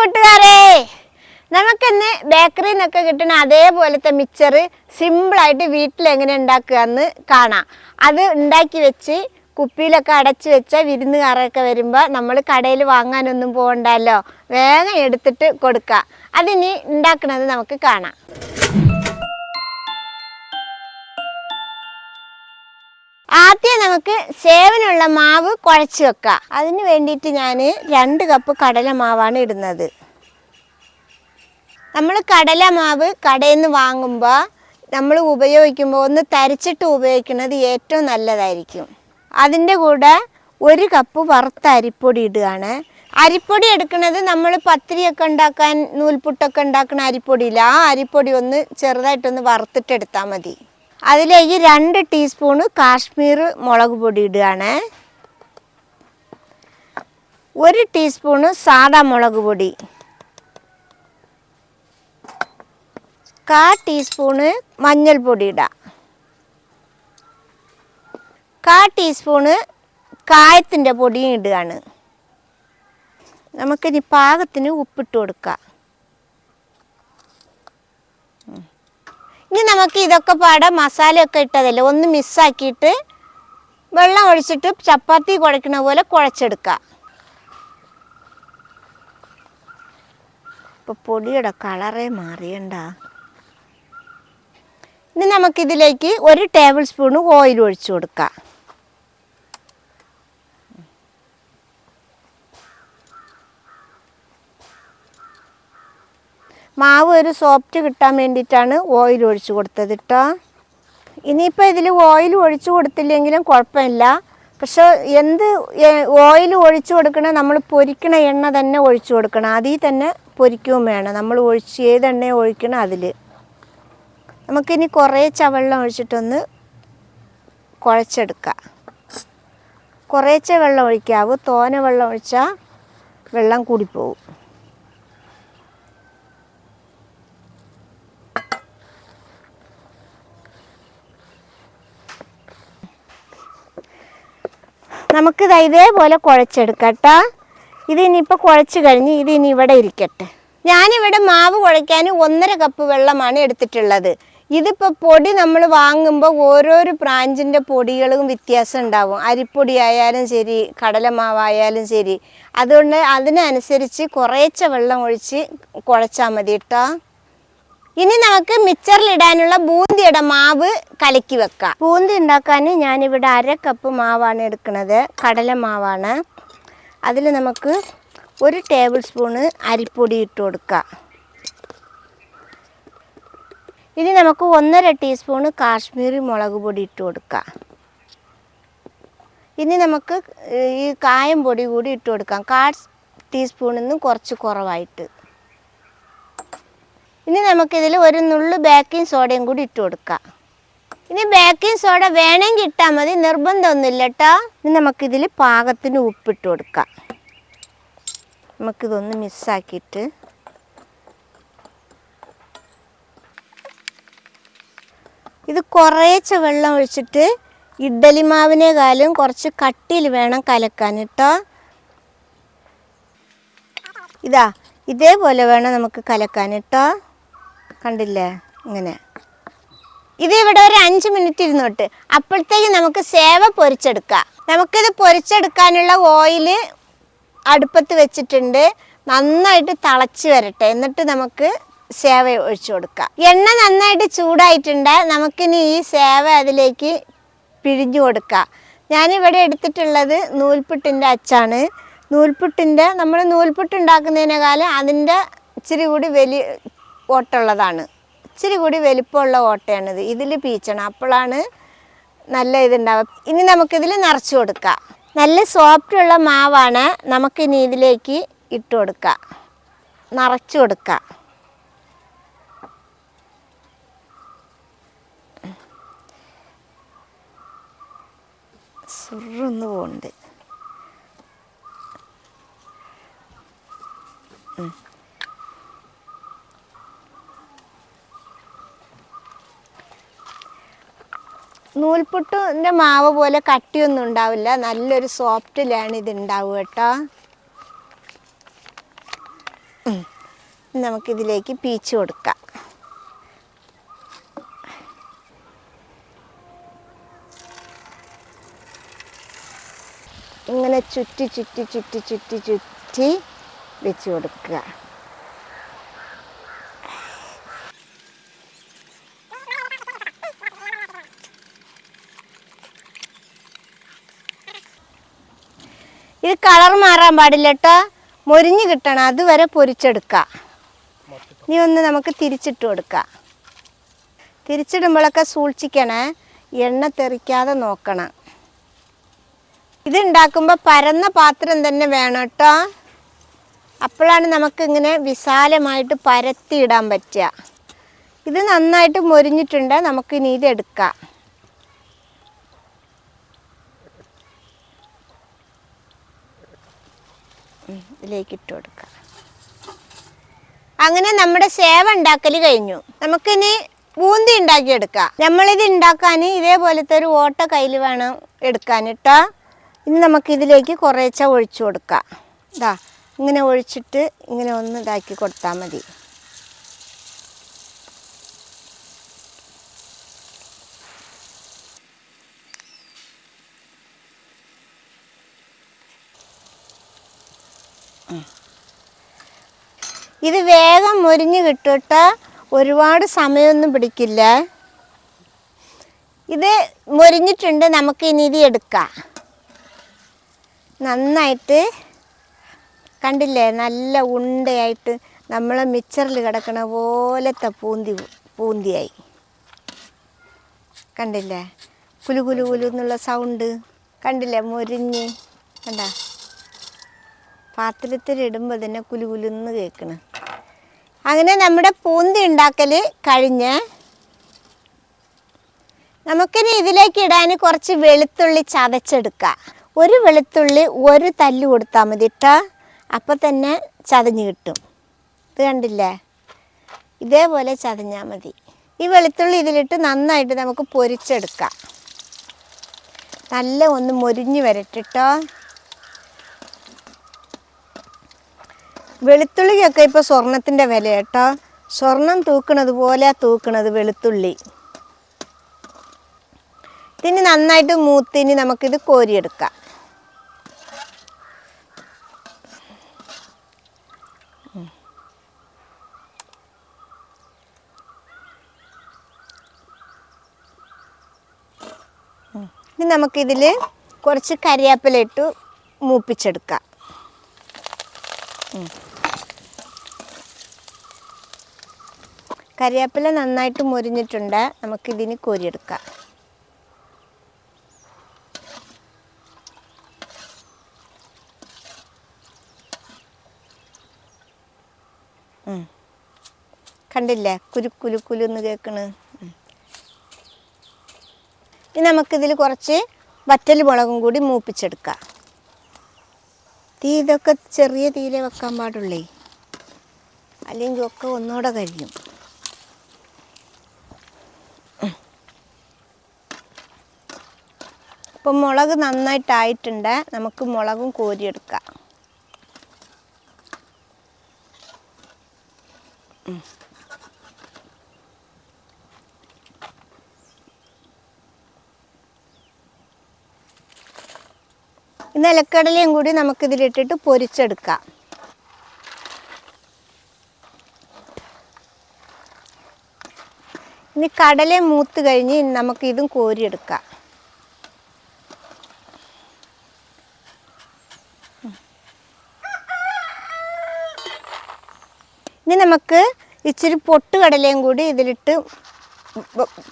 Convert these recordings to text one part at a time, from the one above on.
കൂട്ടുകാരെ നമുക്കിന്ന് ബേക്കറിയിൽ നിന്നൊക്കെ കിട്ടുന്ന അതേപോലത്തെ സിമ്പിൾ സിമ്പിളായിട്ട് വീട്ടിൽ എങ്ങനെ ഉണ്ടാക്കുക എന്ന് കാണാം. അത് ഉണ്ടാക്കി വെച്ച് കുപ്പിയിലൊക്കെ അടച്ചു വെച്ച വിരുന്നുകാരൊക്കെ വരുമ്പോൾ നമ്മൾ കടയിൽ വാങ്ങാനൊന്നും പോകണ്ടല്ലോ വേഗം എടുത്തിട്ട് കൊടുക്കുക അതിനി ഉണ്ടാക്കുന്നത് നമുക്ക് കാണാം. ആദ്യം നമുക്ക് സേവനുള്ള മാവ് കുഴച്ച് വെക്കാം. അതിന് വേണ്ടിയിട്ട് ഞാൻ രണ്ട് കപ്പ് കടല മാവാണ് ഇടുന്നത്. നമ്മൾ കടല മാവ് കടയിൽ നിന്ന് വാങ്ങുമ്പോൾ നമ്മൾ ഉപയോഗിക്കുമ്പോൾ ഒന്ന് തരിച്ചിട്ട് ഉപയോഗിക്കുന്നത് ഏറ്റവും നല്ലതായിരിക്കും. അതിന്റെ കൂടെ ഒരു കപ്പ് വറുത്ത അരിപ്പൊടി ഇടുകയാണ്. അരിപ്പൊടി എടുക്കുന്നത് നമ്മൾ പത്തിരിയൊക്കെ ഉണ്ടാക്കാൻ നൂൽപുട്ടൊക്കെ ഉണ്ടാക്കുന്ന അരിപ്പൊടിയില്ല. ആ അരിപ്പൊടി ഒന്ന് ചെറുതായിട്ടൊന്ന് വറുത്തിട്ടെടുത്താൽ മതി. അതിലേക്ക് രണ്ട് ടീസ്പൂണ് കാശ്മീർ മുളക് പൊടി ഇടുകയാണ്. ഒരു ടീസ്പൂണ് സാദാ മുളക് പൊടി. കാ ടീസ്പൂണ് മഞ്ഞൾപ്പൊടി ഇടാം. കാ ടീസ്പൂണ് കായത്തിന്റെ പൊടിയും ഇടുകയാണ്. നമുക്കിനി പാകത്തിന് ഉപ്പിട്ട് കൊടുക്കാം. ഇനി നമുക്ക് ഇതൊക്കെ പാടെ മസാലയൊക്കെ ഇട്ടതല്ലേ? ഒന്ന് മിസ്സാക്കിയിട്ട് വെള്ളം ഒഴിച്ചിട്ട് ചപ്പാത്തി കുഴക്കണ പോലെ കുഴച്ചെടുക്കുക ഇപ്പൊ പൊടിയുടെ കളറേ മാറിയണ്ട. ഇനി നമുക്കിതിലേക്ക് ഒരു ടേബിൾ സ്പൂണ് ഓയിൽ ഒഴിച്ചു കൊടുക്കാം മാവ് ഒരു സോഫ്റ്റ് കിട്ടാൻ വേണ്ടിയിട്ടാണ് ഓയിൽ ഒഴിച്ചു കൊടുത്തത് കേട്ടോ ഇനിയിപ്പോൾ ഇതിൽ ഓയിൽ ഒഴിച്ചു കൊടുത്തില്ലെങ്കിലും കുഴപ്പമില്ല. പക്ഷെ എന്ത് ഓയിൽ ഒഴിച്ചു കൊടുക്കണേ നമ്മൾ പൊരിക്കണ എണ്ണ തന്നെ ഒഴിച്ചു കൊടുക്കണം. അതിൽ തന്നെ പൊരിക്കുകയും വേണം. നമ്മൾ ഒഴിച്ച് ഏത് ഒഴിക്കണം അതിൽ. നമുക്കിനി കുറേ ചവെള്ളം ഒഴിച്ചിട്ടൊന്ന് കുഴച്ചെടുക്കാം. കുറേച്ചെ വെള്ളം ഒഴിക്കാവൂ. തോന വെള്ളം ഒഴിച്ചാൽ വെള്ളം കൂടിപ്പോവും. നമുക്കിത് ഇതേപോലെ കുഴച്ചെടുക്കാം കേട്ടോ. ഇത് ഇനിയിപ്പോൾ കുഴച്ച് കഴിഞ്ഞ് ഇത് ഇനി ഇവിടെ ഇരിക്കട്ടെ. ഞാനിവിടെ മാവ് കുഴയ്ക്കാൻ ഒന്നര കപ്പ് വെള്ളമാണ് എടുത്തിട്ടുള്ളത്. ഇതിപ്പോൾ പൊടി നമ്മൾ വാങ്ങുമ്പോൾ ഓരോരോ ബ്രാഞ്ചിന്റെ പൊടികളും വ്യത്യാസം ഉണ്ടാവും. അരിപ്പൊടി ആയാലും ശരി കടലമാവായാലും ശരി. അതുകൊണ്ട് അതിനനുസരിച്ച് കുറേച്ച വെള്ളം ഒഴിച്ച് കുഴച്ചാൽ മതി കേട്ടോ. ഇനി നമുക്ക് മിച്ചറിലിടാനുള്ള ബൂന്തിയുടെ മാവ് കലക്കി വെക്കാം. ബൂന്തി ഉണ്ടാക്കാൻ ഞാനിവിടെ അര കപ്പ് മാവാണ് എടുക്കുന്നത്. കടല മാവാണ്. അതിൽ നമുക്ക് ഒരു ടേബിൾ സ്പൂണ് അരിപ്പൊടി ഇട്ട് കൊടുക്കാം. ഇനി നമുക്ക് ഒന്നര ടീസ്പൂണ് കാശ്മീരി മുളക് പൊടി ഇട്ട് കൊടുക്കാം. ഇനി നമുക്ക് ഈ കായം പൊടി കൂടി ഇട്ട് കൊടുക്കാം. കാ ടീസ്പൂണിൽ നിന്ന് കുറച്ച് കുറവായിട്ട്. ഇനി നമുക്കിതിൽ ഒരു നുള്ളു ബേക്കിംഗ് സോഡയും കൂടി ഇട്ട് കൊടുക്കാം. ഇനി ബേക്കിംഗ് സോഡ വേണമെങ്കിൽ ഇട്ടാൽ മതി നിർബന്ധമൊന്നുമില്ല കേട്ടോ ഇനി നമുക്കിതിൽ പാകത്തിന് ഉപ്പിട്ട് കൊടുക്കാം. നമുക്കിതൊന്ന് മിസ്സാക്കിയിട്ട്. ഇത് കുറേച്ച വെള്ളം ഒഴിച്ചിട്ട് ഇഡ്ഡലി മാവിനേക്കാളും കുറച്ച് കട്ടിയിൽ വേണം കലക്കാൻ കേട്ടോ ഇതാ ഇതേപോലെ വേണം നമുക്ക് കലക്കാൻ കേട്ടോ കണ്ടില്ലേ? ഇങ്ങനെ. ഇത് ഇവിടെ ഒരു അഞ്ച് മിനിറ്റ് ഇരുന്നോട്ട്. അപ്പോഴത്തേക്ക് നമുക്ക് സേവ പൊരിച്ചെടുക്കാം. നമുക്കിത് പൊരിച്ചെടുക്കാനുള്ള ഓയിൽ അടുപ്പത്ത് വെച്ചിട്ടുണ്ട്. നന്നായിട്ട് തിളച്ച് വരട്ടെ. എന്നിട്ട് നമുക്ക് സേവ ഒഴിച്ചു കൊടുക്കാം. എണ്ണ നന്നായിട്ട് ചൂടായിട്ടുണ്ട്. നമുക്കിനി ഈ സേവ അതിലേക്ക് പിഴിഞ്ഞു കൊടുക്കാം. ഞാനിവിടെ എടുത്തിട്ടുള്ളത് നൂൽപുട്ടിന്റെ അച്ചാണ്. നൂൽപുട്ടിന്റെ നമ്മൾ നൂൽപുട്ട് ഉണ്ടാക്കുന്നതിനേക്കാളും അതിന്റെ ഇച്ചിരി കൂടി വലിയ ഓട്ടമുള്ളതാണ്. ഇച്ചിരി കൂടി വലിപ്പമുള്ള ഓട്ടയാണിത്. ഇതിൽ പീച്ചണം. അപ്പോഴാണ് നല്ല ഇതുണ്ടാവുക. ഇനി നമുക്കിതിൽ നിറച്ച് കൊടുക്കാം. നല്ല സോഫ്റ്റുള്ള മാവാണ് നമുക്കിനി ഇതിലേക്ക് ഇട്ട് കൊടുക്കാം. നിറച്ച് കൊടുക്കാം. സുറന്ന് പോകുന്നുണ്ട് നൂൽപുട്ടിന്റെ മാവ് പോലെ കട്ടിയൊന്നും ഉണ്ടാവില്ല. നല്ലൊരു സോഫ്റ്റിലാണ് ഇത് ഉണ്ടാവുക കേട്ടോ. നമുക്കിതിലേക്ക് പീച്ച് കൊടുക്കാം. ഇങ്ങനെ ചുറ്റി ചുറ്റി ചുറ്റി ചുറ്റി ചുറ്റി വെച്ച് കൊടുക്കുക. ഇത് കളർ മാറാൻ പാടില്ല കേട്ടോ മൊരിഞ്ഞ് കിട്ടണം. അതുവരെ പൊരിച്ചെടുക്കുക ഇനി ഒന്ന് നമുക്ക് തിരിച്ചിട്ട് കൊടുക്കാം. തിരിച്ചിടുമ്പോഴൊക്കെ സൂക്ഷിക്കണേ. എണ്ണ തെറിക്കാതെ നോക്കണം. ഇത് ഉണ്ടാക്കുമ്പോൾ പരന്ന പാത്രം തന്നെ വേണം കേട്ടോ അപ്പോഴാണ് നമുക്കിങ്ങനെ വിശാലമായിട്ട് പരത്തിയിടാൻ പറ്റുക. ഇത് നന്നായിട്ട് മൊരിഞ്ഞിട്ടുണ്ട്. നമുക്ക് ഇനി ഇത് എടുക്കാം ഉം, ഇതിലേക്ക് ഇട്ട് കൊടുക്കാം അങ്ങനെ നമ്മുടെ സേവ ഉണ്ടാക്കൽ കഴിഞ്ഞു. നമുക്കിനി ബൂന്തി ഉണ്ടാക്കിയെടുക്കാം. നമ്മളിത് ഉണ്ടാക്കാൻ ഇതേപോലത്തെ ഒരു ഓട്ട കയ്യിൽ വേണം എടുക്കാൻ കേട്ടോ ഇനി നമുക്ക് ഇതിലേക്ക് കുറേശ്ശെ ഒഴിച്ചു കൊടുക്കാം. ഇതാ ഇങ്ങനെ ഒഴിച്ചിട്ട് ഇങ്ങനെ ഒന്ന് ഇതാക്കി കൊടുത്താൽ മതി. ഇത് വേഗം മുരിഞ്ഞ് കിട്ടിട്ട്. ഒരുപാട് സമയമൊന്നും പിടിക്കില്ല. ഇത് മുരിഞ്ഞിട്ടുണ്ട് നമുക്ക് ഇനി ഇത് എടുക്കാം. നന്നായിട്ട് കണ്ടില്ലേ നല്ല ഉണ്ടയായിട്ട് നമ്മളെ മിച്ചറിൽ കിടക്കണ പോലത്തെ പൂന്തി പൂന്തിയായി. കണ്ടില്ലേ കുലു കുലു കുലു എന്നുള്ള സൗണ്ട് കണ്ടില്ലേ മുരിഞ്ഞ്. കണ്ട? പാത്രത്തിൽ ഇടുമ്പോൾ തന്നെ കുലു കുലുന്ന് കേൾക്കണ്. അങ്ങനെ നമ്മുടെ പൂന്തി ഉണ്ടാക്കൽ കഴിഞ്ഞ് നമുക്കിനി ഇതിലേക്ക് ഇടാൻ കുറച്ച് വെളുത്തുള്ളി ചതച്ചെടുക്കാം. ഒരു വെളുത്തുള്ളി ഒരു തല്ല് കൊടുത്താൽ മതി കേട്ടോ അപ്പം തന്നെ ചതഞ്ഞ് കിട്ടും. ഇത് കണ്ടില്ലേ? ഇതേപോലെ ചതഞ്ഞാൽ മതി. ഈ വെളുത്തുള്ളി ഇതിലിട്ട് നന്നായിട്ട് നമുക്ക് പൊരിച്ചെടുക്കാം. നല്ല ഒന്ന് മൊരിഞ്ഞ് വരട്ടിട്ടോ വെളുത്തുള്ളിക്കൊക്കെ ഇപ്പോൾ സ്വർണത്തിന്റെ വില കേട്ടോ സ്വർണം തൂക്കണത് പോലെ തൂക്കണത് വെളുത്തുള്ളി. ഇതിന് നന്നായിട്ട് മൂത്തിനി നമുക്കിത് കോരിയെടുക്കാം. ഇനി നമുക്കിതിൽ കുറച്ച് കരിയാപ്പില ഇട്ട് മൂപ്പിച്ചെടുക്കാം. കരിവേപ്പില നന്നായിട്ട് മുരിഞ്ഞിട്ടുണ്ട്. നമുക്കിതിന് കോരിയെടുക്കാം. കണ്ടില്ലേ? കുരുക്കുലു കുലു എന്ന് കേൾക്കണ് ഇനി നമുക്കിതിൽ കുറച്ച് വറ്റൽ മുളകും കൂടി മൂപ്പിച്ചെടുക്കാം. തീ ഇതൊക്കെ ചെറിയ തീയിലേ വെക്കാൻ പാടുള്ളേ. അല്ലെങ്കിൽ ഒക്കെ ഒന്നുകൂടെ കഴിയും. ഇപ്പം മുളക് നന്നായിട്ടായിട്ടുണ്ട്. നമുക്ക് മുളകും കോരിയെടുക്കാം. നിലക്കടലയും കൂടി നമുക്കിതിലിട്ടിട്ട് പൊരിച്ചെടുക്കാം. ഇനി കടല മൂത്ത് കഴിഞ്ഞ് നമുക്കിതും കോരിയെടുക്കാം. ഇനി നമുക്ക് ഇച്ചിരി പൊട്ടുകടലയും കൂടി ഇതിലിട്ട്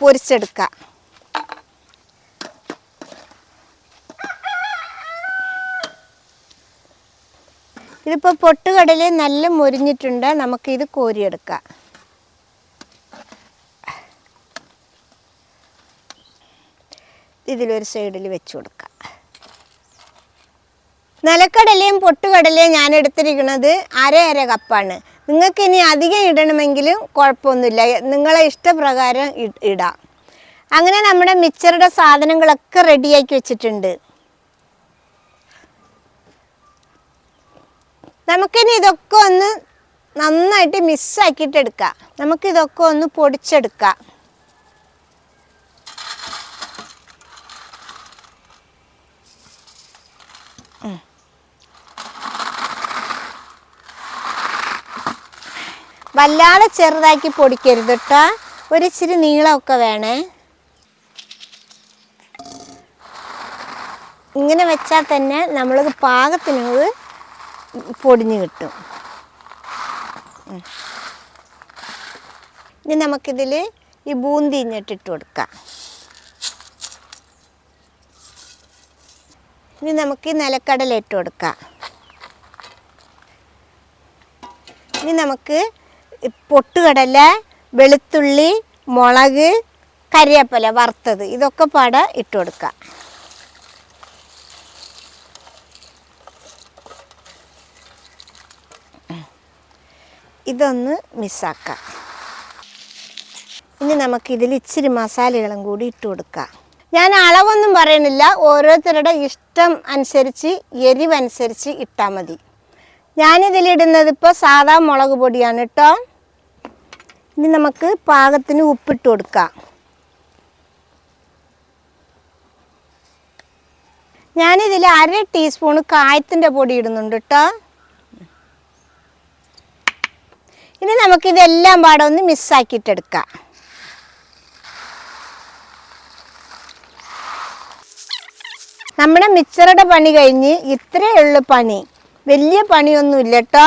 പൊരിച്ചെടുക്കാം. ഇതിപ്പോൾ പൊട്ടുകടല നല്ല മൊരിഞ്ഞിട്ടുണ്ട്. നമുക്കിത് കോരിയെടുക്കാം. ഇതിലൊരു സൈഡിൽ വെച്ച് കൊടുക്കാം. നിലക്കടലയും പൊട്ടുകടലയും ഞാൻ എടുത്തിരിക്കുന്നത് അര അര കപ്പാണ്. നിങ്ങൾക്ക് ഇനി അധികം ഇടണമെങ്കിലും കുഴപ്പമൊന്നുമില്ല. നിങ്ങളെ ഇഷ്ടപ്രകാരം ഇടാം. അങ്ങനെ നമ്മുടെ മിച്ചറുടെ സാധനങ്ങളൊക്കെ റെഡിയാക്കി വെച്ചിട്ടുണ്ട്. നമുക്കിനി ഇതൊക്കെ ഒന്ന് നന്നായിട്ട് മിസ്സാക്കിയിട്ട് എടുക്കാം നമുക്കിതൊക്കെ ഒന്ന് പൊടിച്ചെടുക്കാം. വല്ലാതെ ചെറുതാക്കി പൊടിക്കരുത് കേട്ടോ ഒരു ഇച്ചിരി നീളമൊക്കെ വേണേ. ഇങ്ങനെ വെച്ചാൽ തന്നെ നമ്മൾക്ക് പാകത്തിന് പൊടിഞ്ഞ് കിട്ടും. ഇനി നമുക്കിതിൽ ഈ ബൂന്തി ഇഞ്ഞിട്ടിട്ട് കൊടുക്കാം. ഇനി നമുക്ക് നിലക്കടല ഇട്ട് കൊടുക്കാം. ഇനി നമുക്ക് പൊട്ടുകടല വെളുത്തുള്ളി മുളക് കരിയപ്പല വറുത്തത്. ഇതൊക്കെ പാടെ ഇട്ട് കൊടുക്കുക ഇതൊന്ന് മിസ്സാക്കാം. ഇനി നമുക്ക് ഇതിൽ ഇച്ചിരി മസാലകളും കൂടി ഇട്ട് കൊടുക്കാം. ഞാൻ അളവൊന്നും പറയണില്ല. ഓരോരുത്തരുടെ ഇഷ്ടം അനുസരിച്ച് എരിവനുസരിച്ച് ഇട്ടാൽ മതി. ഞാനിതിലിടുന്നത് ഇപ്പോൾ സാധാ മുളക് പൊടിയാണ് കേട്ടോ ഇനി നമുക്ക് പാകത്തിന് ഉപ്പിട്ട് കൊടുക്കാം. ഞാനിതിൽ അര ടീസ്പൂൺ കായത്തിന്റെ പൊടി ഇടുന്നുണ്ട് കേട്ടോ ഇനി നമുക്കിതെല്ലാം പാടെ ഒന്ന് മിസ്സാക്കിയിട്ടെടുക്കാം. നമ്മുടെ മിച്ചറുടെ പണി കഴിഞ്ഞ് ഇത്രയേ ഉള്ളൂ പണി. വലിയ പണിയൊന്നുമില്ല കേട്ടോ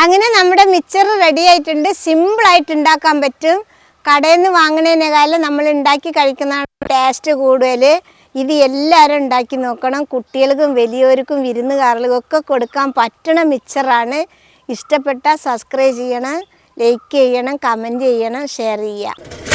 അങ്ങനെ നമ്മുടെ മിച്ചർ റെഡി ആയിട്ടുണ്ട്. സിമ്പിളായിട്ട് ഉണ്ടാക്കാൻ പറ്റും. കടയിൽ നിന്ന് വാങ്ങുന്നതിനേക്കാളും നമ്മൾ ഉണ്ടാക്കി കഴിക്കുന്നതാണ് ടേസ്റ്റ് കൂടുതൽ ഇത് എല്ലാവരും ഉണ്ടാക്കി നോക്കണം. കുട്ടികൾക്കും വലിയവർക്കും വിരുന്നുകാർക്കും ഒക്കെ കൊടുക്കാൻ പറ്റണ മിച്ചറാണ് ഇഷ്ടപ്പെട്ട സബ്സ്ക്രൈബ് ചെയ്യണം ലൈക്ക് ചെയ്യണം കമന്റ് ചെയ്യണം ഷെയർ ചെയ്യുക